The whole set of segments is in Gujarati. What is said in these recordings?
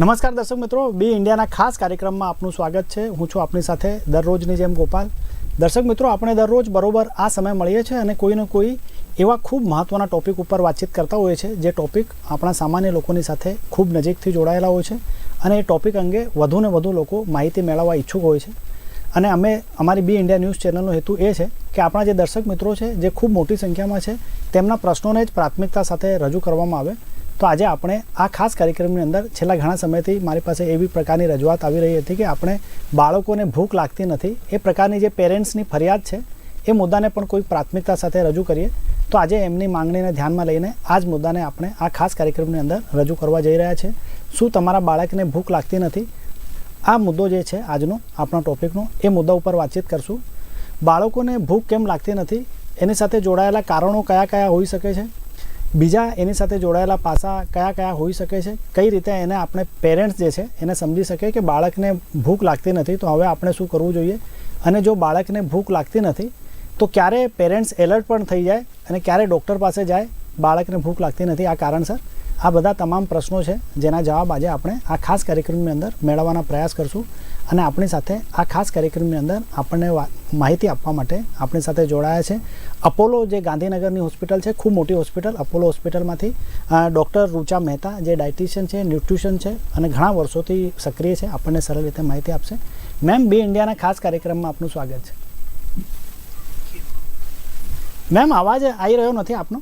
નમસ્કાર દર્શક મિત્રો, બી ઇન્ડિયાના ખાસ કાર્યક્રમમાં આપનું સ્વાગત છે. હું છું આપની સાથે દરરોજની જેમ ગોપાલ. દર્શક મિત્રો, આપણે દરરોજ બરોબર આ સમય મળીએ છીએ અને કોઈને કોઈ એવા ખૂબ મહત્ત્વના ટોપિક ઉપર વાતચીત કરતા હોઈએ છીએ, જે ટોપિક આપણા સામાન્ય લોકોની સાથે ખૂબ નજીકથી જોડાયેલા હોય છે અને એ ટોપિક અંગે વધુ ને વધુ લોકો માહિતી મેળવવા ઈચ્છુક હોય છે. અને અમે, અમારી બી ઇન્ડિયા ન્યૂઝ ચેનલનો હેતુ એ છે કે આપણા જે દર્શક મિત્રો છે, જે ખૂબ મોટી સંખ્યામાં છે, તેમના પ્રશ્નોને જ પ્રાથમિકતા સાથે રજૂ કરવામાં આવે. તો આજે આપણે આ ખાસ કાર્યક્રમની અંદર છેલ્લા ઘણા સમયથી મારી પાસે એવી પ્રકારની રજૂઆત આવી રહી હતી કે આપણે બાળકોને ભૂખ લાગતી નથી. એ પ્રકારની જે પેરેન્ટ્સની ફરિયાદ છે, એ મુદ્દાને પણ કોઈ પ્રાથમિકતા સાથે રજૂ કરીએ. તો આજે એમની માંગણીને ધ્યાનમાં લઈને આ જ મુદ્દાને આપણે આ ખાસ કાર્યક્રમની અંદર રજૂ કરવા જઈ રહ્યા છે. શું તમારા બાળકને ભૂખ લાગતી નથી? આ મુદ્દો જે છે આજનો, આપણા ટોપિકનો, એ મુદ્દા ઉપર વાતચીત કરશું. બાળકોને ભૂખ કેમ લાગતી નથી? એની સાથે જોડાયેલા કારણો કયા કયા હોઈ શકે છે? બીજા એની સાથે જોડાયેલા પાસા કયા કયા હોઈ શકે છે? કઈ રીતે એને આપણે પેરેન્ટ્સ જે છે, એને સમજી શકે કે બાળકને ભૂખ લાગતી નથી? તો હવે આપણે શું કરવું જોઈએ? અને જો બાળકને ભૂખ લાગતી નથી, તો ક્યારે પેરેન્ટ્સ એલર્ટ પણ થઈ જાય અને ક્યારે ડૉક્ટર પાસે જાય? બાળકને ભૂખ લાગતી નથી. આ કારણસર આ બધા તમામ પ્રશ્નો છે, જેના જવાબ આજે આપણે આ ખાસ કાર્યક્રમની અંદર મેળવવાના પ્રયાસ કરશું. અને આપણી સાથે આ ખાસ કાર્યક્રમની અંદર આપણને માહિતી આપવા માટે આપણી સાથે જોડાયા છે. અપોલો જે ગાંધીનગરની હોસ્પિટલ છે ખૂબ મોટી હોસ્પિટલ અપોલો હોસ્પિટલમાંથી ડૉક્ટર રૂચા મહેતા જે ડાયટિશિયન છે ન્યુટ્રિશન છે અને ઘણા વર્ષોથી સક્રિય છે આપણને સરળ રીતે માહિતી આપશે. મેમ બી ઇન્ડિયાના ખાસ કાર્યક્રમમાં આપનું સ્વાગત છે. મેમ અવાજ આવી રહ્યો નથી આપનો?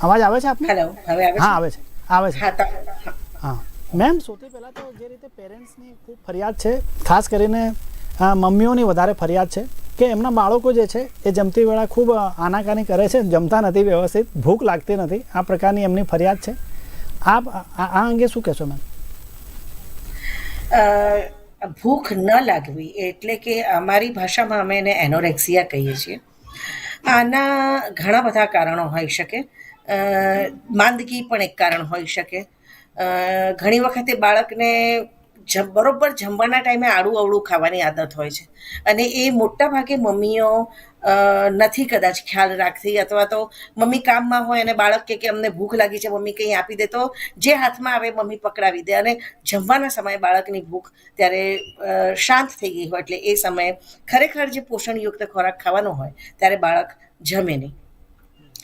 અવાજ આવે છે આપને? હેલો હવે આવે હા આવે છે. આવે છે. હા હા. મેમ, સૌથી પહેલાં તો જે રીતે પેરેન્ટ્સની ખૂબ ફરિયાદ છે, ખાસ કરીને મમ્મીઓની વધારે ફરિયાદ છે, કે એમના બાળકો જે છે, એ જમતી વેળા ખૂબ આનાકાની કરે છે, જમતા નથી વ્યવસ્થિત, ભૂખ લાગતી નથી, આ પ્રકારની એમની ફરિયાદ છે. આપ, આ અંગે શું કહેશો મેમ? ભૂખ ન લાગવી એટલે કે અમારી ભાષામાં અમે એને એનોરેક્સિયા કહીએ છીએ. આના ઘણા બધા કારણો હોઈ શકે. માંદગી પણ એક કારણ હોઈ શકે. ઘણી વખતે બાળકને જમ, બરોબર જમવાના ટાઈમે આડું અવળું ખાવાની આદત હોય છે. અને એ મોટા ભાગે મમ્મીઓ નથી કદાચ ખ્યાલ રાખતી અથવા તો મમ્મી કામમાં હોય અને બાળક કે અમને ભૂખ લાગી છે, મમ્મી કંઈ આપી દે તો જે હાથમાં આવે મમ્મી પકડાવી દે અને જમવાના સમયે બાળકની ભૂખ ત્યારે શાંત થઈ ગઈ હોય એટલે એ સમયે ખરેખર જે પોષણયુક્ત ખોરાક ખાવાનો હોય ત્યારે બાળક જમે નહીં.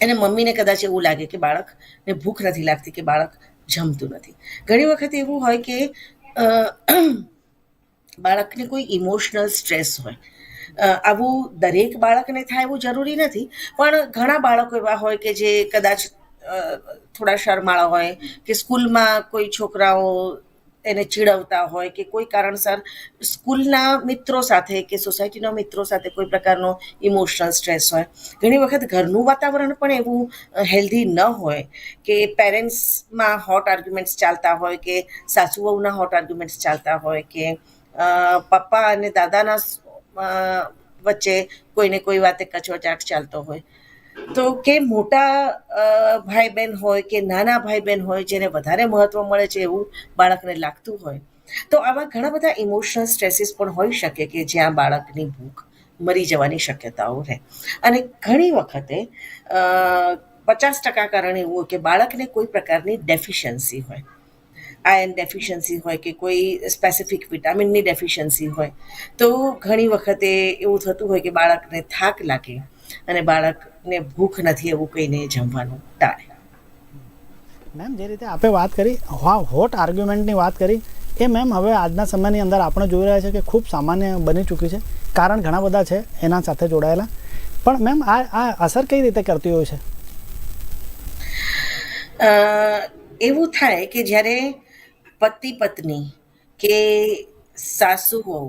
અને મમ્મીને કદાચ એવું લાગે કે બાળકને ભૂખ નથી લાગતી, કે બાળક જમતું નથી. ઘણી વખત એવું હોય કે બાળકને કોઈ ઇમોશનલ સ્ટ્રેસ હોય. આવું દરેક બાળકને થાય એવું જરૂરી નથી, પણ ઘણા બાળકો એવા હોય કે જે કદાચ થોડા શરમાળા હોય કે સ્કૂલમાં કોઈ છોકરાઓ એને ચીડવતા હોય કે કોઈ કારણસર સ્કૂલના મિત્રો સાથે કે સોસાયટીના મિત્રો સાથે કોઈ પ્રકારનો ઇમોશનલ સ્ટ્રેસ હોય. ઘણી વખત ઘરનું વાતાવરણ પણ એવું હેલ્ધી ન હોય કે પેરેન્ટ્સમાં હોટ આર્ગ્યુમેન્ટ્સ ચાલતા હોય કે સાસુ વહુના હોટ આર્ગ્યુમેન્ટ્સ ચાલતા હોય કે પપ્પા અને દાદાના વચ્ચે કોઈને કોઈ વાતે કચોચાટ ચાલતો હોય. તો કે મોટા ભાઈ બહેન હોય કે નાના ભાઈ બહેન હોય જેને વધારે મહત્વ મળે છે એવું બાળકને લાગતું હોય, તો આવા ઘણા બધા ઇમોશનલ સ્ટ્રેસીસ પણ હોઈ શકે કે જ્યાં બાળકની ભૂખ મરી જવાની શક્યતાઓ રહે. અને ઘણી વખતે પચાસ ટકા કારણ એવું હોય કે બાળકને કોઈ પ્રકારની ડેફિશિયન્સી હોય. આયર્ન ડેફિશિયન્સી હોય કે કોઈ સ્પેસિફિક વિટામિનની ડેફિશિયન્સી હોય, તો ઘણી વખતે એવું થતું હોય કે બાળકને થાક લાગે. અને બાળકને ભૂખ નથી એવું કહીને જમવાનું ટાળે. મેમ જે રીતે આપે વાત કરી હા હોટ આર્ગ્યુમેન્ટની વાત કરી એ મેમ હવે આજના સમયની અંદર આપણે જોઈ રહ્યા છે કે ખૂબ સામાન્ય બની ચૂકી છે. કારણ ઘણા બધા છે એના સાથે જોડાયેલા. પણ મેમ આ આ અસર કઈ રીતે કરતી હોય છે? એવું થાય કે જ્યારે પતિ પત્ની કે સાસુ વહુ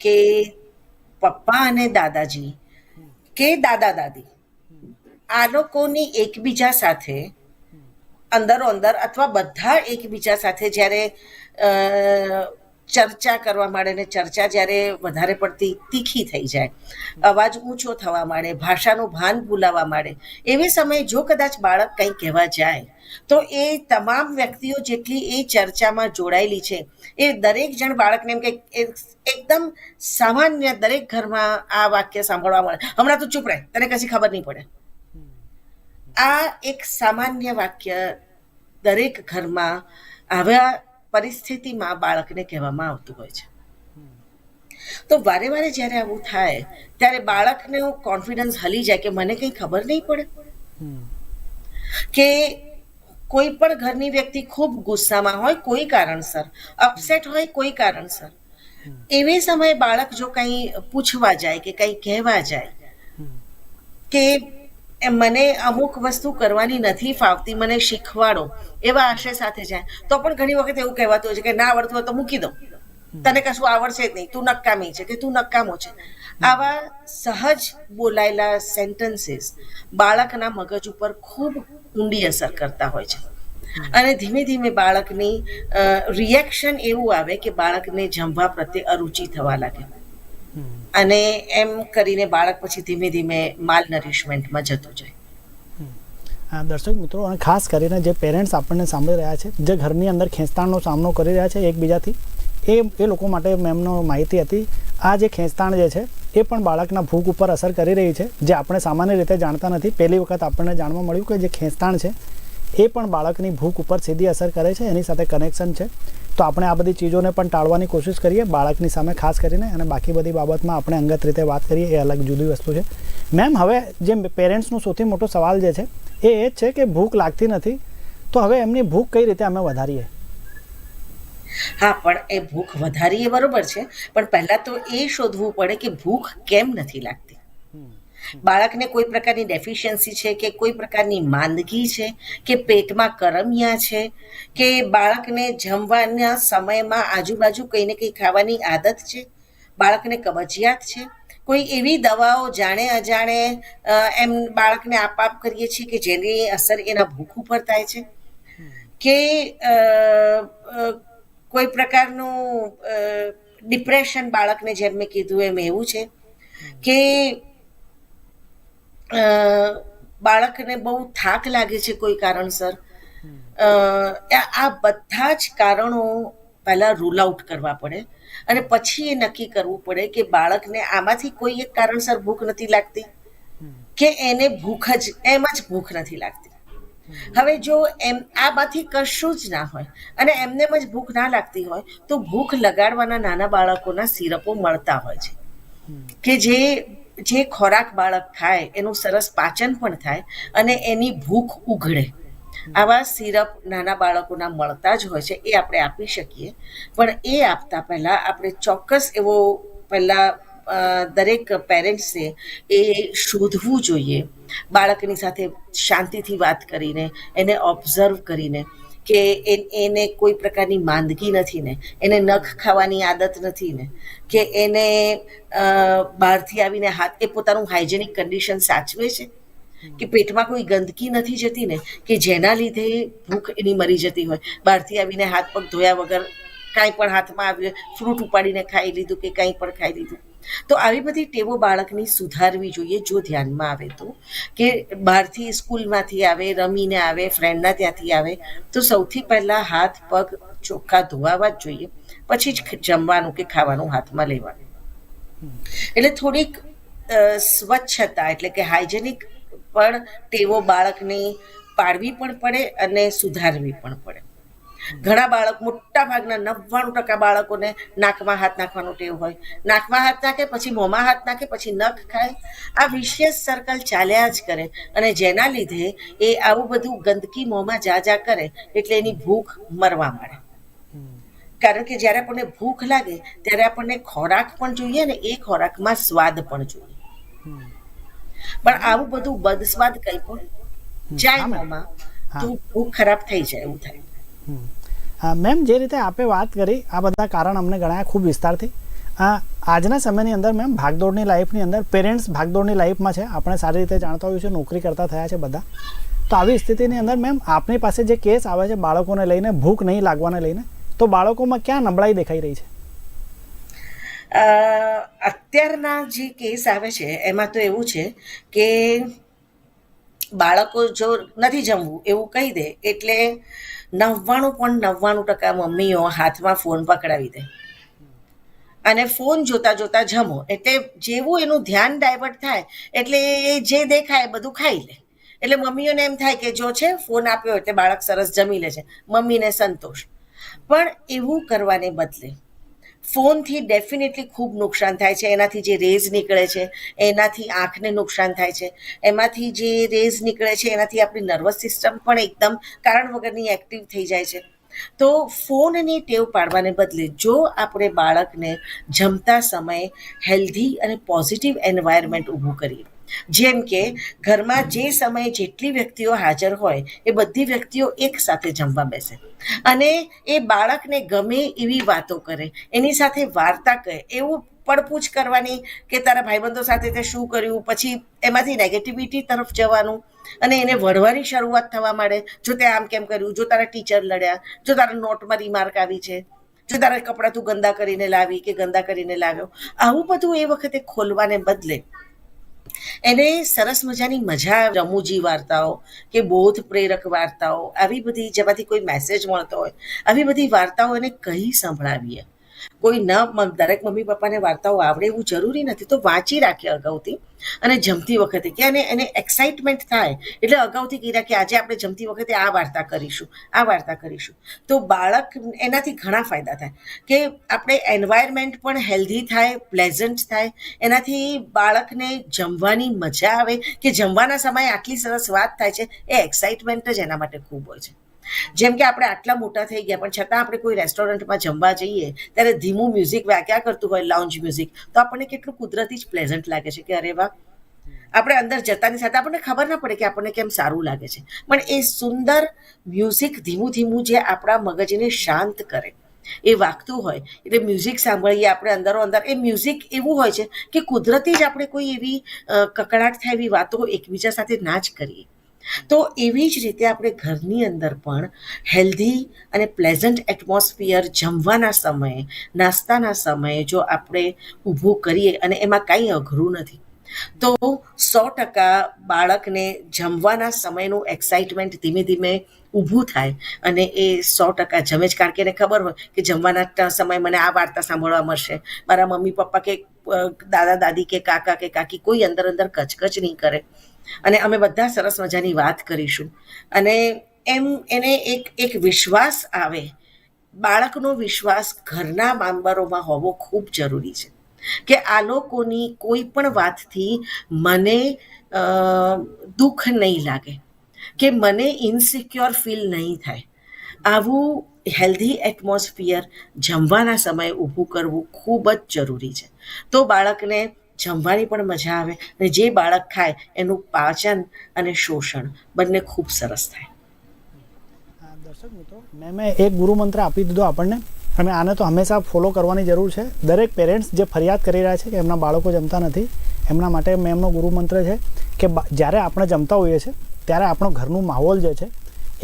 કે પપ્પા અને દાદાજી કે દાદા દાદી? આ લોકોની એકબીજા સાથે અંદરો અંદર અથવા બધા એકબીજા સાથે જ્યારે ચર્ચા કરવા માંડે ને ચર્ચા જ્યારે વધારે પડતી તીખી થઈ જાય. અવાજ ઊંચો થવા માંડે, ભાષાનું ભાન ભૂલાવા માંડે. એવી સમયે જો કદાચ બાળક કંઈ કહેવા જાય, તો એ તમામ વ્યક્તિઓ જેટલી એ ચર્ચામાં જોડાયેલી છે, એ દરેક જણ બાળકને એમ કે એકદમ સામાન્ય દરેક ઘરમાં આ વાક્ય સાંભળવા મળે. હમણાં તો ચૂપ રહે, તને કશી ખબર નહીં પડે. આ એક સામાન્ય વાક્ય દરેક ઘરમાં આવા પરિસ્થિતિમાં બાળકને કહેવામાં આવતું હોય છે. તો વારે વારે જ્યારે આવું થાય, ત્યારે બાળકને કોન્ફિડન્સ હલી જાય કે મને કંઈ ખબર નહીં પડે. કે કોઈ પણ ઘરની વ્યક્તિ ખૂબ ગુસ્સામાં હોય કોઈ કારણસર અપસેટ હોય કોઈ કારણસર. એવે સમયે બાળક જો કંઈ પૂછવા જાય કે કંઈ કહેવા જાય, કે મને અમુક વસ્તુ કરવાની નથી ફાવતી, મને શીખવાડો, એવા આશય સાથે જાય તો પણ ઘણી વખત એવું કહેવાતું હોય છે કે ના આવડતું હોય તો મૂકી દો. તને કશું આવડશે જ નહીં. તું નકામી છે કે તું નકામો છે. આવા સહજ બોલાયેલા સેન્ટન્સીસ બાળકના મગજ ઉપર ખૂબ ઊંડી અસર કરતા હોય છે. અને ધીમે ધીમે બાળકની રિએક્શન એવું આવે કે બાળકને જમવા પ્રત્યે અરુચિ થવા લાગે. અને એમ કરીને બાળક પછી ધીમે ધીમે માલ નરિશમેન્ટમાં જતું જાય. દર્શક મિત્રો, અને ખાસ કરીને જે પેરેન્ટ્સ આપણને સાંભળી રહ્યા છે, જે ઘરની અંદર ખેંચતાણનો સામનો કરી રહ્યા છે એકબીજાથી, એ એ લોકો માટે મેમનો માહિતી હતી. આ જે ખેંચતાણ જે છે, એ પણ બાળકના ભૂખ ઉપર અસર કરી રહી છે, જે આપણે સામાન્ય રીતે જાણતા નથી. પહેલી વખત આપણને જાણવા મળ્યું કે જે ખેંચતાણ છે, એ પણ બાળકની ભૂખ ઉપર સીધી અસર કરે છે, એની સાથે કનેક્શન છે. તો આપણે આ બધી ચીજોને પણ ટાળવાની કોશિશ કરીએ, બાળકની સામે ખાસ કરીને અને બાકી બધી બાબતમાં આપણે અંગત રીતે વાત કરીએ, એ અલગ જુદી વસ્તુ છે. મેમ હવે જે પેરેન્ટ્સનો સૌથી મોટો સવાલ જે છે, એ એ જ છે કે ભૂખ લાગતી નથી, તો હવે એમની ભૂખ કઈ રીતે અમે વધારીએ? હા, પણ એ ભૂખ વધારીએ બરોબર છે, પણ પહેલાં તો એ શોધવું પડે કે ભૂખ કેમ નથી લાગતી. બાળકને કોઈ પ્રકારની ડેફિશિયન્સી છે કે કોઈ પ્રકારની માંદગી છે કે પેટમાં કરમિયા છે કે બાળકને જમવાના સમયમાં આજુબાજુ કંઈ ને કંઈ ખાવાની આદત છે? બાળકને કબજિયાત છે? કોઈ એવી દવાઓ જાણે અજાણે એમ બાળકને આપ કરીએ છીએ કે જેની અસર એના ભૂખ ઉપર થાય છે? કે કોઈ પ્રકારનું ડિપ્રેશન બાળકને જેમ મેં કીધું એમ એવું છે? કે બાળકને બહુ થાક લાગે છે કોઈ કારણસર. આ બધા જ કારણો પહેલાં રૂલ આઉટ કરવા પડે અને પછી એ નક્કી કરવું પડે કે બાળકને આમાંથી કોઈ એક કારણસર ભૂખ નથી લાગતી કે એને ભૂખ જ, એમ જ ભૂખ નથી લાગતી. હવે જો એમ આમાંથી કશું જ ના હોય અને એમને જ ભૂખ ના લાગતી હોય તો ભૂખ લગાડવાના નાના બાળકોના સિરપો મળતા હોય છે. કે જે જે ખોરાક બાળક ખાય, એનું સરસ પાચન પણ થાય અને એની ભૂખ ઉઘડે. આવા સિરપ નાના બાળકોના મળતા જ હોય છે, એ આપણે આપી શકીએ. પણ એ આપતા પહેલાં આપણે ચોક્કસ એવો પહેલાં દરેક પેરેન્ટ્સે એ શોધવું જોઈએ. બાળકની સાથે શાંતિથી વાત કરીને, એને ઓબ્ઝર્વ કરીને. કે એને કોઈ પ્રકારની માંદગી નથી ને. એને નખ ખાવાની આદત નથી ને. કે એને બહારથી આવીને હાથ, એ પોતાનું હાઇજેનિક કન્ડિશન સાચવે છે? કે પેટમાં કોઈ ગંદકી નથી જતી ને? કે જેના લીધે ભૂખ એની મરી જતી હોય? બહારથી આવીને હાથ પગ ધોયા વગર કાંઈ પણ હાથમાં આવ્યું ફ્રૂટ ઉપાડીને ખાઈ લીધું કે કંઈ પણ ખાઈ લીધું? તો આવી બધી ટેવો બાળકની સુધારવી જોઈએ જો ધ્યાનમાં આવે તો. કે બહારથી સ્કૂલમાંથી આવે, રમીને આવે ફ્રેન્ડના ત્યાંથી આવે, તો સૌથી પહેલાં હાથ, પગ ચોખ્ખા ધોવાવા જ જોઈએ. પછી જ જમવાનું કે ખાવાનું હાથમાં લેવાનું. એટલે થોડીક સ્વચ્છતા એટલે કે હાઇજેનિક પણ ટેવો બાળકને પાડવી પણ પડે અને સુધારવી પણ પડે. ઘણા બાળક મોટા ભાગના નવ્વાણું ટકા બાળકોને નાકમાં હાથ નાખવાનો ટેવ હોય. નાકમાં હાથ નાખે પછી મોંમાં હાથ નાખે પછી નખ ખાય. આ વિશેષ સર્કલ ચાલ્યા જ કરે અને જેના લીધે એ આવું બધું ગંદકી મોંમાં જા જા કરે એટલે એની ભૂખ મરવા માંડે. કારણ કે જ્યારે આપણને ભૂખ લાગે ત્યારે આપણને ખોરાક પણ જોઈએ ને એ ખોરાકમાં સ્વાદ પણ જોઈએ. પણ આવું બધું બદસ્વાદ કંઈ પણ જાય મેમ. તો ભૂખ ખરાબ થઈ જાય એવું થાય. મેમ, જે રીતે આપે વાત કરી, આ બધા કારણ અમને ગણાયા ખૂબ વિસ્તારથી. આજના સમયની અંદર મેમ, ભાગદોડની લાઈફની અંદર પેરેન્ટ્સ ભાગદોડની લાઈફમાં છે. આપણે સારી રીતે જાણતા હોઈએ છીએ, નોકરી કરતા થયા છે બધા. તો આવી સ્થિતિની અંદર મેમ, આપની પાસે જે કેસ આવે છે બાળકોને લઈને, ભૂખ નહીં લાગવાને લઈને, તો બાળકોમાં ક્યાં નબળાઈ દેખાઈ રહી છે? અત્યારના જે કેસ આવે છે, એમાં તો એવું છે કે બાળકો જો નથી જમવું, એવું કહી દે, એટલે નવ્વાણું પોઈન્ટ નવ્વાણું ટકા મમ્મીઓ હાથમાં ફોન પકડાવી દે. અને ફોન જોતા જોતા જમો. એટલે જેવું એનું ધ્યાન ડાયવર્ટ થાય, એટલે એ જે દેખાય બધું ખાઈ લે. એટલે મમ્મીઓને એમ થાય કે જો છે ફોન આપ્યો એટલે બાળક સરસ જમી લે છે. મમ્મીને સંતોષ. પણ એવું કરવાને બદલે ફોનથી ડેફિનેટલી ખૂબ નુકસાન થાય છે. એનાથી જે રેઝ નીકળે છે, એનાથી આંખને નુકસાન થાય છે. એમાંથી જે રેઝ નીકળે છે, એનાથી આપણી નર્વસ સિસ્ટમ પણ એકદમ કારણ વગરની એક્ટિવ થઈ જાય છે. તો ફોનની ટેવ પાડવાને બદલે જો આપણે બાળકને જમતા સમયે હેલ્ધી અને પોઝિટિવ એન્વાયરમેન્ટ ઊભું કરીએ જેમ કે, ઘરમાં જે સમયે જેટલી વ્યક્તિઓ હાજર હોય, એ બધી વ્યક્તિઓ એક સાથે જમવા બેસે. અને એ બાળકને ગમે એવી વાતો કરે, એની સાથે વાર્તા કહે, એવું પડપૂછ કરવાની કે તારા ભાઈબંધો સાથે તે શું કર્યું, પછી એમાંથી નેગેટિવિટી તરફ જવાનું, અને એને વળવાની શરૂઆત થવા માંડે, જો તે આમ કેમ કર્યું, જો તારા ટીચર લડ્યા, જો તારા નોટમાં રિમાર્ક આવી છે, જો તારા કપડાં તું ગંદા કરીને લાવી કે ગંદા કરીને લાવ્યો, આવું બધું એ વખતે ખોલવાને બદલે એને સરસ મજાની મજા, રમૂજી વાર્તાઓ કે બોધ પ્રેરક વાર્તાઓ, આવી બધી જેમાંથી કોઈ મેસેજ મળતો હોય, આવી બધી વાર્તાઓ એને કહી સંભળાવીએ. કોઈ ન દરેક મમ્મી પપ્પાને વાર્તાઓ આવડે એવું જરૂરી નથી. તો વાંચી રાખે અગાઉથી. અને જમતી વખતે કે એને એને એક્સાઇટમેન્ટ થાય. એટલે અગાઉથી કહી રાખે આજે આપણે જમતી વખતે આ વાર્તા કરીશું, આ વાર્તા કરીશું. તો બાળક એનાથી ઘણા ફાયદા થાય. કે આપણે એન્વાયરમેન્ટ પણ હેલ્ધી થાય પ્લેઝન્ટ થાય. એનાથી બાળકને જમવાની મજા આવે. કે જમવાના સમયે આટલી સરસ વાત થાય છે, એ એક્સાઇટમેન્ટ જ એના માટે ખૂબ હોય છે. જેમ કે આપણે આટલા મોટા થઈ ગયા, પણ છતાં આપણે કોઈ રેસ્ટોરન્ટમાં જમવા જઈએ, ત્યારે ધીમું મ્યુઝિક વાગ્યા કરતું હોય લાઉન્જ મ્યુઝિક તો આપણને કેટલું કુદરતી જ પ્લેઝન્ટ લાગે છે કે અરે વાહ. આપણે અંદર જતાની સાથે આપણને ખબર ના પડે કે આપણને કેમ સારું લાગે છે. પણ એ સુંદર મ્યુઝિક ધીમું ધીમું જે આપણા મગજને શાંત કરે, એ વાગતું હોય, એટલે મ્યુઝિક સાંભળીએ આપણે અંદરો અંદર, એ મ્યુઝિક એવું હોય છે કે કુદરતી જ આપણે કોઈ એવી કકડાટ થાય એવી વાતો એકબીજા સાથે ના જ કરીએ. તો એવી જ રીતે આપણે ઘરની અંદર પણ હેલ્ધી અને પ્લેઝન્ટ એટમોસ્ફિયર જમવાના સમયે, નાસ્તાના સમયે જો આપણે ઊભું કરીએ અને એમાં કાંઈ અઘરું નથી, તો સો ટકા બાળકને જમવાના સમયનું એક્સાઇટમેન્ટ ધીમે ધીમે ઊભું થાય અને એ સો ટકા જમે જ કારણ કે એને ખબર હોય કે જમવાના સમય મને આ વાર્તા સાંભળવા મળશે. મારા મમ્મી પપ્પા કે દાદા, દાદી કે કાકા કે કાકી કોઈ અંદર અંદર કચકચ નહીં કરે. અને અમે બધા સરસ મજાની વાત કરીશું. અને એમ, એને એક એક વિશ્વાસ આવે. બાળકનો વિશ્વાસ ઘરના મેમ્બરોમાં હોવો ખૂબ જરૂરી છે. કે આ લોકોની કોઈ પણ વાતથી મને દુઃખ નહીં લાગે. કે મને ઇનસિક્યોર ફીલ નહીં થાય. આવું હેલ્ધી એટમોસ્ફિયર જમવાના સમયે ઊભું કરવું ખૂબ જ જરૂરી છે. તો બાળકને જમવાની પણ મજા આવે અને જે બાળક ખાય એનું પાચન અને શોષણ બંને ખૂબ સરસ થાય. દર્શક મિત્રો, મેં મેં એક ગુરુ મંત્ર આપી દીધો આપણને. અને આને તો હંમેશા ફોલો કરવાની જરૂર છે. દરેક પેરેન્ટ્સ જે ફરિયાદ કરી રહ્યા છે કે એમના બાળકો જમતા નથી, એમના માટે મેં એમનો ગુરુ મંત્ર છે કે જ્યારે આપણે જમતા હોઈએ છીએ ત્યારે આપણો ઘરનું માહોલ જે છે,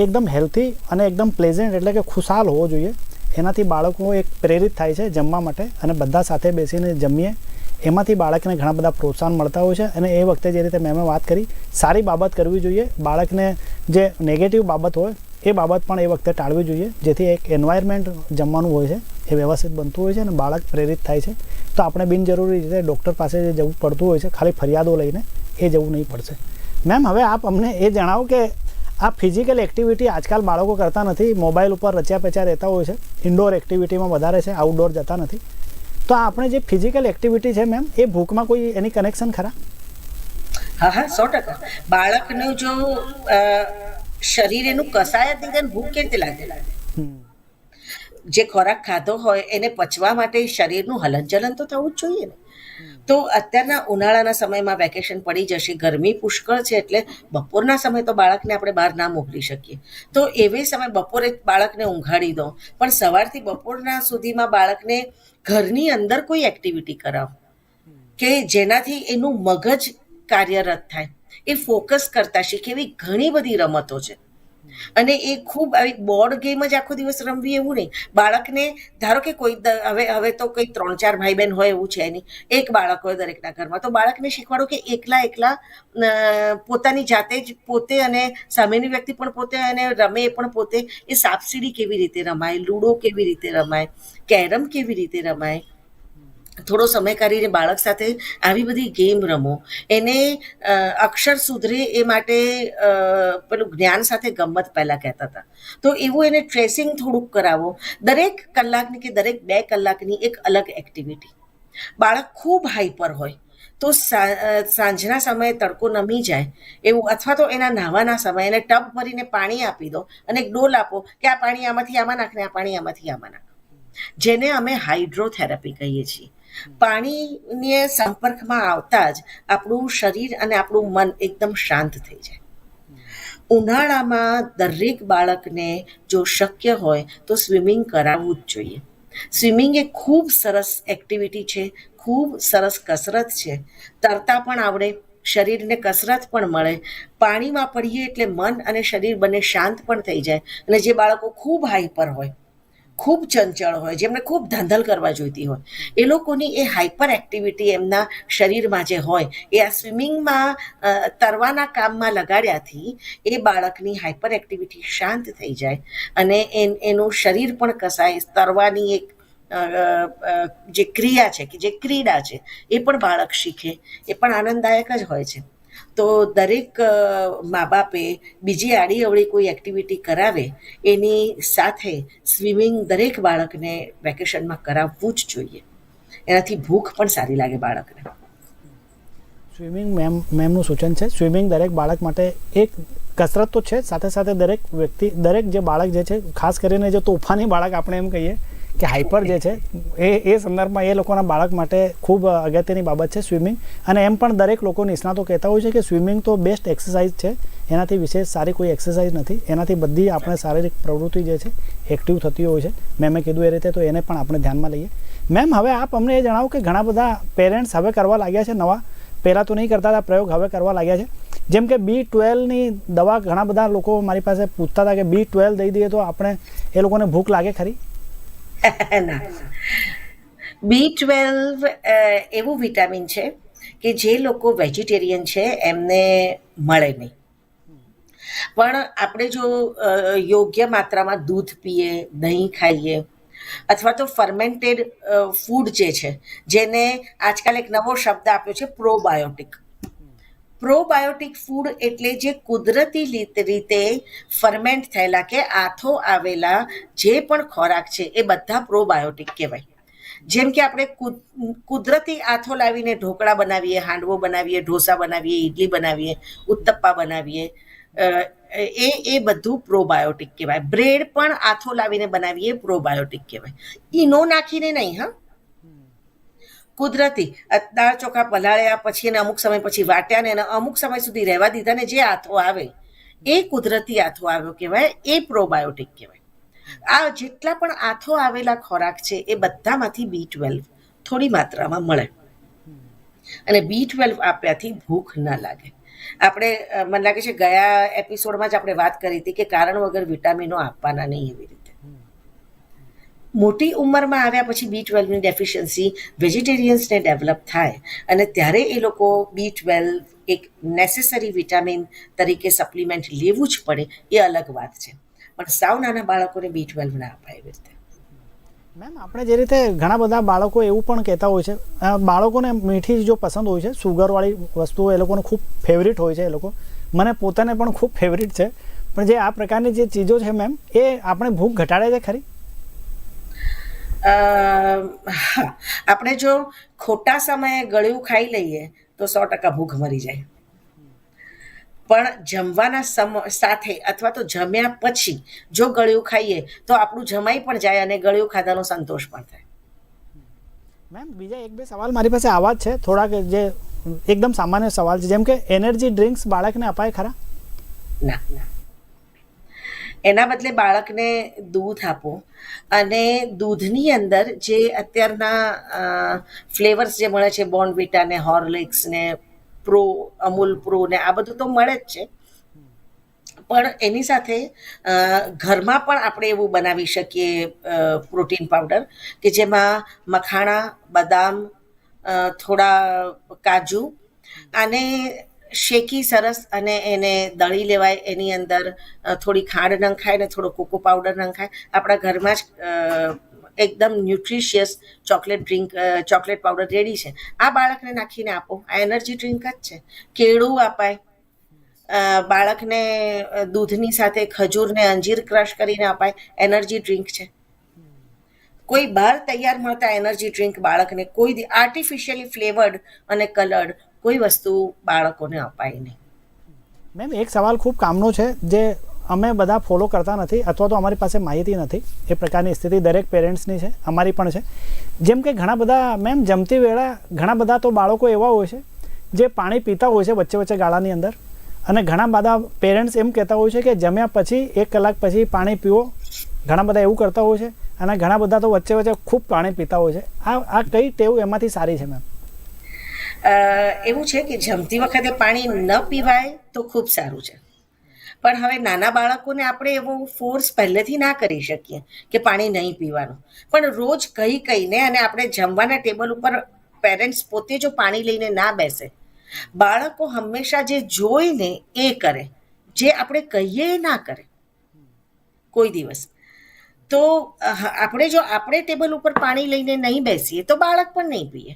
એકદમ હેલ્થી અને એકદમ પ્લેઝન્ટ એટલે કે ખુશાલ હોવો જોઈએ. એનાથી બાળકો એક પ્રેરિત થાય છે જમવા માટે અને બધા સાથે બેસીને જમીએ. એમાંથી બાળકને ઘણા બધા પ્રોત્સાહન મળતા હોય છે અને એ વખતે જે રીતે મેં વાત કરી, સારી બાબત કરવી જોઈએ. બાળકને જે નેગેટિવ બાબત હોય, એ બાબત પણ એ વખતે ટાળવી જોઈએ. જેથી એક એન્વાયરમેન્ટ જમવાનું હોય છે, એ વ્યવસ્થિત બનતું હોય છે અને બાળક પ્રેરિત થાય છે. તો આપણે બિનજરૂરી રીતે ડૉક્ટર પાસે જે જવું પડતું હોય છે, ખાલી ફરિયાદો લઈને એ જવું નહીં પડશે. મેમ હવે આપ અમને એ જણાવો કે આ ફિઝિકલ એક્ટિવિટી આજકાલ બાળકો કરતા નથી? મોબાઈલ ઉપર રચ્યા પચ્યા રહેતા હોય છે? ઇન્ડોર એક્ટિવિટીમાં વધારે છે? આઉટડોર જતા નથી? તો આ આપણે જે ફિઝિકલ એક્ટિવિટી છે મેમ એ ભૂખમાં કોઈ એની કનેક્શન ખરા? હા હા સો ટકા. બાળકનું જો શરીર એનું કસાય જ નહીં ભૂખ કેવી રીતે લાગે. જે ખોરાક ખાધો હોય એને પચવા માટે શરીરનું હલનચલન તો થવું જ જોઈએ ને. તો અત્યારના ઉનાળાના સમયમાં વેકેશન પડી જશે, ગરમી પુષ્કળ છે એટલે બપોરના સમય તો બાળકને આપણે બહાર ના મોકલી શકીએ. તો એવી સમય બપોરે બાળકને ઊંઘાડી દો. પણ સવારથી બપોરના સુધીમાં બાળકને ઘરની અંદર કોઈ એક્ટિવિટી કરાવો. કે જેનાથી એનું મગજ કાર્યરત થાય. એ ફોકસ કરતા શીખે એવી ઘણી બધી રમતો છે. અને એ ખૂબ આવી બોર્ડ ગેમ જ આખો દિવસ રમવી એવું નહીં. બાળકને ધારો કે કોઈ હવે હવે તો કોઈ ત્રણ ચાર ભાઈ બહેન હોય એવું છે નહીં. એક બાળક હોય દરેકના ઘરમાં. તો બાળકને શીખવાડો કે એકલા એકલા પોતાની જાતે જ પોતે અને સામેની વ્યક્તિ પણ પોતે અને રમે પણ પોતે. એ સાપસીડી કેવી રીતે રમાય? લૂડો કેવી રીતે રમાય? કેરમ કેવી રીતે રમાય? થોડો સમય કાઢીને બાળક સાથે આવી બધી ગેમ રમો. એને અક્ષર સુધરે એ માટે પેલું જ્ઞાન સાથે ગમત પહેલાં કહેતા હતા. તો એવું એને ટ્રેસિંગ થોડુંક કરાવો. દરેક કલાકની કે દરેક બે કલાકની એક અલગ એક્ટિવિટી બાળક ખૂબ હાઈપર હોય, તો સાંજના સમયે તડકો નમી જાય, એવું અથવા તો એના નાહવાના સમયે એને ટબ ભરીને પાણી આપી દો અને એક ડોલ આપો કે આ પાણી આમાંથી આમાં નાખ ને આ પાણી આમાંથી આમાં નાખ. જેને અમે હાઇડ્રોથેરાપી કહીએ છીએ. પાણીને સંપર્કમાં આવતા જ આપણું શરીર અને આપણું મન એકદમ શાંત થઈ જાય. ઉનાળામાં દરેક બાળકને જો શક્ય હોય તો સ્વિમિંગ કરાવવું જ જોઈએ. સ્વિમિંગ એ ખૂબ સરસ એક્ટિવિટી છે, ખૂબ સરસ કસરત છે. તરતા પણ આવડે, શરીરને કસરત પણ મળે. પાણીમાં પડીએ એટલે મન અને શરીર બંને શાંત પણ થઈ જાય અને જે બાળકો ખૂબ હાઈપર હોય ખૂબ ચંચળ હોય, જેમને ખૂબ ધાંધલ કરવા જોઈતી હોય. એ લોકોની એ હાઈપર એક્ટિવિટી એમના શરીરમાં જે હોય, એ આ સ્વિમિંગમાં તરવાના કામમાં લગાડ્યાથી એ બાળકની હાઈપર એક્ટિવિટી શાંત થઈ જાય અને એન શરીર પણ કસાય. તરવાની એક જે ક્રિયા છે કે જે ક્રીડા છે, એ પણ બાળક શીખે. એ પણ આનંદદાયક જ હોય છે. તો દરેક મા બાપે બીજી આડી અવળી કોઈ એક્ટિવિટી કરાવે, એની સાથે સ્વિમિંગ દરેક બાળકને વેકેશનમાં કરાવવું જ જોઈએ. એનાથી ભૂખ પણ સારી લાગે બાળકને. સ્વિમિંગ મેમ મેમનું સૂચન છે સ્વિમિંગ દરેક બાળક માટે એક કસરત તો છે, સાથે સાથે દરેક વ્યક્તિ, દરેક જે બાળક જે છે, ખાસ કરીને જે તોફાની બાળક આપણે એમ કહીએ કે હાઈપર જે છે, એ એ સંદર્ભમાં એ લોકોના બાળક માટે ખૂબ અગત્યની બાબત છે સ્વિમિંગ અને એમ પણ દરેક લોકો નિષ્ણાતો કહેતા હોય છે કે સ્વિમિંગ તો બેસ્ટ એક્સરસાઇઝ છે. એનાથી વિશેષ સારી કોઈ એક્સરસાઇઝ નથી. એનાથી બધી આપણે શારીરિક પ્રવૃત્તિ જે છે એક્ટિવ થતી હોય છે. મેં મેં કીધું એ રીતે તો એને પણ આપણે ધ્યાનમાં લઈએ. મેમ હવે આપ અમને એ જણાવો કે ઘણા બધા પેરેન્ટ્સ હવે કરવા લાગ્યા છે નવા. પહેલાં તો નહીં કરતા હતા, પ્રયોગ હવે કરવા લાગ્યા છે. જેમ કે બી ટ્વેલ્વની દવા ઘણા બધા લોકો મારી પાસે પૂછતા હતા કે બી ટ્વેલ્વ દઈ દઈએ તો આપણે એ લોકોને ભૂખ લાગે ખરી? ના. બી ટ્વેલ્વ એવું વિટામિન છે કે જે લોકો વેજીટેરિયન છે, એમને મળે નહીં. પણ આપણે જો યોગ્ય માત્રામાં દૂધ પીએ, દહીં ખાઈએ, અથવા તો ફર્મેન્ટેડ ફૂડ જે છે, જેને આજકાલ એક નવો શબ્દ આપ્યો છે પ્રોબાયોટિક પ્રોબાયોટિક ફૂડ એટલે જે કુદરતી રીતે ફર્મેન્ટ થયેલા કે આથો આવેલા જે પણ ખોરાક છે, એ બધા પ્રોબાયોટિક કહેવાય. જેમ કે આપણે કુદ- કુદરતી આથો લાવીને ઢોકળા બનાવીએ, હાંડવો બનાવીએ, ઢોસા બનાવીએ ઇડલી બનાવીએ, ઉત્તપ્પા બનાવીએ એ એ બધું પ્રોબાયોટિક કહેવાય. બ્રેડ પણ આથો લાવીને બનાવીએ, પ્રોબાયોટિક કહેવાય. ઈનો નાખીને નહીં, હા. કુદરતી દાળ ચોખા પલાળ્યા પછી એને અમુક સમય પછી વાટ્યા ને એને અમુક સમય સુધી રહેવા દીધા ને જે આથો આવે, એ કુદરતી આથો આવ્યો કહેવાય, એ પ્રોબાયોટિક કહેવાય. આ જેટલા પણ આથો આવેલા ખોરાક છે, એ બધામાંથી બી ટ્વેલ્વ થોડી માત્રામાં મળે. અને બી ટ્વેલ્વ આપ્યાથી ભૂખ ન લાગે. આપણે મને લાગે છે ગયા એપિસોડમાં જ આપણે વાત કરી હતી કે કારણ વગર વિટામિનો આપવાના નહીં એવી રીતે. મોટી ઉંમરમાં આવ્યા પછી બી ટ્વેલ્વની ડેફિશિયન્સી વેજીટેરિયન્સને ડેવલપ થાય. અને ત્યારે એ લોકો બી ટ્વેલ્વ એક નેસેસરી વિટામિન તરીકે સપ્લિમેન્ટ લેવું જ પડે, એ અલગ વાત છે. પણ સાવ નાના બાળકોને બી ટ્વેલ્વ ના અપાય એવી રીતે. મેમ, આપણે જે રીતે ઘણા બધા બાળકો એવું પણ કહેતા હોય છે બાળકોને મીઠી જો પસંદ હોય છે, સુગરવાળી વસ્તુઓ એ લોકોને ખૂબ ફેવરિટ હોય છે એ લોકો. મને પોતાને પણ ખૂબ ફેવરિટ છે. પણ જે આ પ્રકારની જે ચીજો છે મેમ, એ આપણે ભૂખ ઘટાડે છે ખરી? હા આપણે જો ખોટા સમયે ગળ્યું ખાઈ લઈએ તો સો ટકા ભૂખ મરી જાય. પણ જમવાના સમ સાથે અથવા તો જમ્યા પછી જો ગળ્યું ખાઈએ તો આપણું જમાઈ પણ જાય અને ગળ્યું ખાધાનો સંતોષ પણ થાય. મેમ બીજા એક બે સવાલ મારી પાસે આવા જ છે. થોડાક જે એકદમ સામાન્ય સવાલ છે. જેમ કે એનર્જી ડ્રિંક્સ બાળકને અપાય ખરા? ના ના. એના બદલે બાળકને દૂધ આપો. અને દૂધની અંદર જે અત્યારના ફ્લેવર્સ જે મળે છે બોર્નવિટા ને હોર્લિક્સ ને પ્રો, અમૂલ પ્રો ને આ બધું તો મળે જ છે. પણ એની સાથે ઘરમાં પણ આપણે એવું બનાવી શકીએ પ્રોટીન પાવડર કે જેમાં મખાણા, બદામ થોડા કાજુ આને શેકી, સરસ અને એને દળી લેવાય, એની અંદર થોડી ખાંડ નંખાય ને થોડો કોકો પાવડર નંખાય. આપણા ઘરમાં જ એકદમ nutritious chocolate drink chocolate powder ready છે. આ બાળકને નાખીને આપો. આ એનર્જી ડ્રિંક જ છે. કેળું અપાય. બાળકને દૂધની સાથે ખજૂરને અંજીર ક્રશ કરીને અપાય. એનર્જી ડ્રિંક છે. કોઈ બહાર તૈયાર મળતા એનર્જી ડ્રિંક બાળકને કોઈ આર્ટિફિશિયલી ફ્લેવર્ડ અને કલર્ડ કોઈ વસ્તુ બાળકોને અપાય નહીં. મેમ, એક સવાલ ખૂબ કામનો છે જે અમે બધા ફોલો કરતા નથી અથવા તો અમારી પાસે માહિતી નથી. એ પ્રકારની સ્થિતિ દરેક પેરેન્ટ્સની છે, અમારી પણ છે. જેમ કે ઘણા બધા, મેમ, જમતી વેળા ઘણા બધા તો બાળકો એવા હોય છે જે પાણી પીતા હોય છે વચ્ચે વચ્ચે ગાળાની અંદર. અને ઘણા બધા પેરેન્ટ્સ એમ કહેતા હોય છે કે જમ્યા પછી એક કલાક પછી પાણી પીવો. ઘણા બધા એવું કરતા હોય છે. અને ઘણા બધા તો વચ્ચે વચ્ચે ખૂબ પાણી પીતા હોય છે. આ આ કઈ ટેવ એમાંથી સારી છે, મેમ? એવું છે કે જમતી વખતે પાણી ન પીવાય તો ખૂબ સારું છે. પણ હવે નાના બાળકોને આપણે એવો ફોર્સ પહેલેથી ના કરી શકીએ કે પાણી નહીં પીવાનું. પણ રોજ કહી કહીને અને આપણે જમવાના ટેબલ ઉપર પેરેન્ટ્સ પોતે જો પાણી લઈને ના બેસે, બાળકો હંમેશા જે જોઈને એ કરે, જે આપણે કહીએ એ ના કરે. કોઈ દિવસ. તો આપણે જો આપણે ટેબલ ઉપર પાણી લઈને નહીં બેસીએ તો બાળક પણ નહીં પીએ.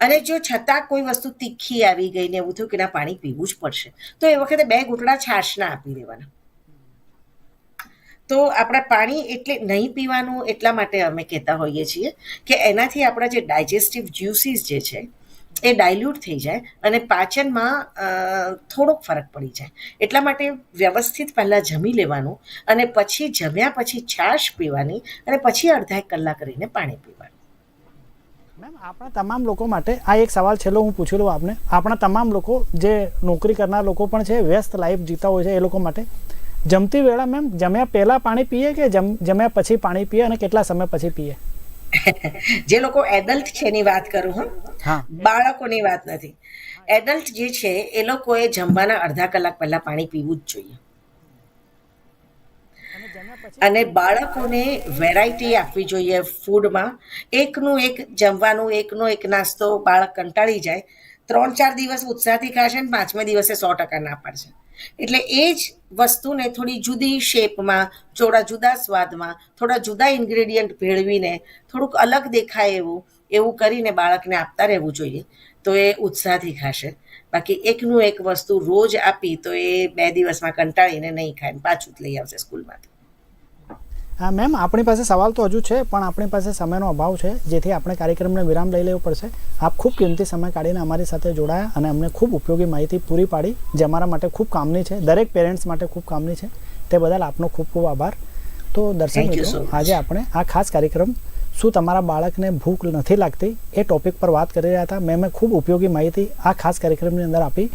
અને જો છતાં કોઈ વસ્તુ તીખી આવી ગઈ ને એવું થયું કે ના, પાણી પીવું જ પડશે, તો એ વખતે બે ઘૂંટડા છાશના આપી દેવાના. તો આપણા પાણી એટલે નહીં પીવાનું એટલા માટે અમે કહેતા હોઈએ છીએ કે એનાથી આપણા જે ડાયજેસ્ટિવ જ્યુસીસ જે છે, એ ડાયલ્યુટ થઈ જાય અને પાચનમાં થોડોક ફરક પડી જાય. એટલા માટે વ્યવસ્થિત પહેલાં જમી લેવાનું અને પછી જમ્યા પછી છાશ પીવાની અને પછી અડધા એક કલાક રહીને પાણી પીવાનું. મેમ આપણા તમામ લોકો માટે આ એક સવાલ છેલ્લો હું પૂછી લઉં આપને. આપણા તમામ લોકો જે નોકરી કરનાર લોકો પણ છે વ્યસ્ત લાઈફ જીતા હોય છે એ લોકો માટે. જમતી વેળા મેમ જમ્યા પહેલાં પાણી પીએ કે જમ જમ્યા પછી પાણી પીએ અને કેટલા સમય પછી પીએ? જે લોકો એડલ્ટ છે એની વાત કરું હું હા. બાળકોની વાત નથી. એડલ્ટ જે છે એ લોકોએ જમવાના અડધા કલાક પહેલા પાણી પીવું જ જોઈએ. અને બાળકોને વેરાયટી આપવી જોઈએ ફૂડમાં એકનું એક જમવાનું, એકનો એક નાસ્તો, બાળક કંટાળી જાય. ત્રણ ચાર દિવસ ઉત્સાહથી ખાશે ને પાંચમે દિવસે સો ટકા ના પાડશે એટલે એ જ વસ્તુને થોડી જુદી શેપમાં થોડા જુદા સ્વાદમાં, થોડા જુદા ઇન્ગ્રેડિયન્ટ ભેળવીને, થોડુંક અલગ દેખાય એવું એવું કરીને બાળકને આપતા રહેવું જોઈએ. તો એ ઉત્સાહથી ખાશે. બાકી એકનું એક વસ્તુ રોજ આપી તો એ બે દિવસમાં કંટાળીને નહીં ખાય પાછું જ લઈ આવશે સ્કૂલમાંથી. મેમ આપણી પાસે સવાલ તો હજુ છે પણ આપણી પાસે સમયનો અભાવ છે જેથી આપણે કાર્યક્રમને વિરામ લઈ લેવો પડશે. આપ ખૂબ કિંમતી સમય કાઢીને અમારી સાથે જોડાયા અને અમને ખૂબ ઉપયોગી માહિતી પૂરી પાડી જે અમારા માટે ખૂબ કામની છે દરેક પેરેન્ટ્સ માટે ખૂબ કામની છે. તે બદલ આપનો ખૂબ ખૂબ આભાર. તો દર્શક મિત્રો આજે આપણે આ ખાસ કાર્યક્રમ શું તમારા બાળકને ભૂખ નથી લાગતી એ ટોપિક પર વાત કરી રહ્યા હતા. મેં મેં ખૂબ ઉપયોગી માહિતી આ ખાસ કાર્યક્રમની અંદર આપી.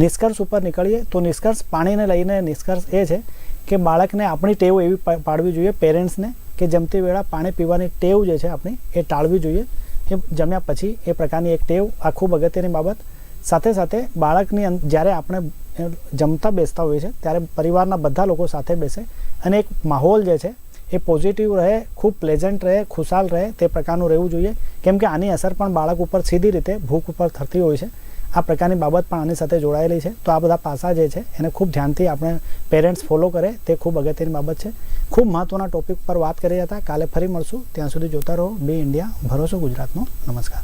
નિષ્કર્ષ ઉપર નીકળીએ તો નિષ્કર્ષ પાણીને લઈને નિષ્કર્ષ એ છે કે બાળકને આપણી ટેવ એવી પાડવી જોઈએ પેરેન્ટ્સને કે જમતી વેળા પાણી પીવાની ટેવ જે છે આપણી, એ ટાળવી જોઈએ. એ જમ્યા પછી એ પ્રકારની એક ટેવ આ ખૂબ અગત્યની બાબત. સાથે સાથે બાળકની જ્યારે આપણે જમતા બેસતા હોઈએ છીએ, ત્યારે પરિવારના બધા લોકો સાથે બેસે અને એક માહોલ જે છે, એ પોઝિટિવ રહે, ખૂબ પ્લેઝન્ટ રહે, ખુશાલ રહે તે પ્રકારનું રહેવું જોઈએ. કેમ કે આની અસર પણ બાળક ઉપર સીધી રીતે ભૂખ ઉપર થતી હોય છે. આ પ્રકારની બાબત પણ આની સાથે જોડાયેલી છે. તો આ બધા પાસા જે છે, એને ખૂબ ધ્યાનથી આપણે પેરેન્ટ્સ ફોલો કરે. તે ખૂબ અગત્યની બાબત છે. ખૂબ મહત્ત્વના ટોપિક પર વાત કરી હતા. કાલે ફરી મળશું. ત્યાં સુધી જોતા રહો. બી ઇન્ડિયા ભરોસો ગુજરાતનો. નમસ્કાર.